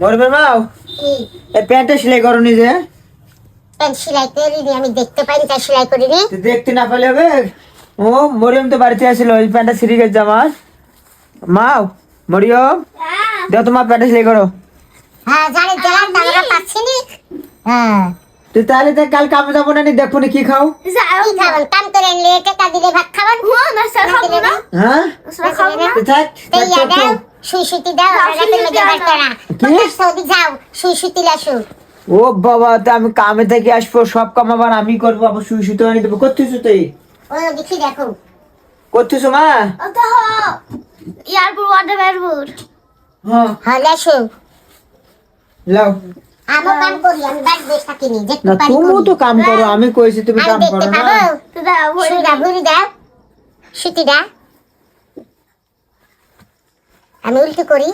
মরবে মাও কি? এই প্যান্টটা সেলাই করো নিজে প্যান্ট সেলাই করিনি আমি দেখতে পাইনি তাই সেলাই করিনি। দেখতে না পেলে হবে? ও মরিয়ম তো বাড়িতে আসছিল ওই প্যান্টটা সিঁড়ি গেছে আমার। মাও মরিয়ম? দেখো তোমার প্যান্টটা সেলাই করো। হ্যাঁ জানি আমরা পাচ্ছি নি। হ্যাঁ। তুই তাহলে তো কাল কামে যাব না নি? দেখো নি কি খাও। কি খাবেন কাম করে আনলে টাকা দিলে ভাত খাবেন দিলে না। থাক, দাও। দাও পঞ্চাশ সৌদি যাও লাসু। ও বাবা তো আমি কামে থেকে আসব সব কাম আবার আমি করব আবার শুই শুতে আনি দেবো। করতেছো তুই ও দেখি দেখো। করতেছো মা? ওয়াটার হ্যাঁ। হ্যাঁ লাসু। লাও। তুমিও তো কাম করো আমি কইছি তুমি কাম দেখতে করো না? দাও। দাও আমি উল্টো করি।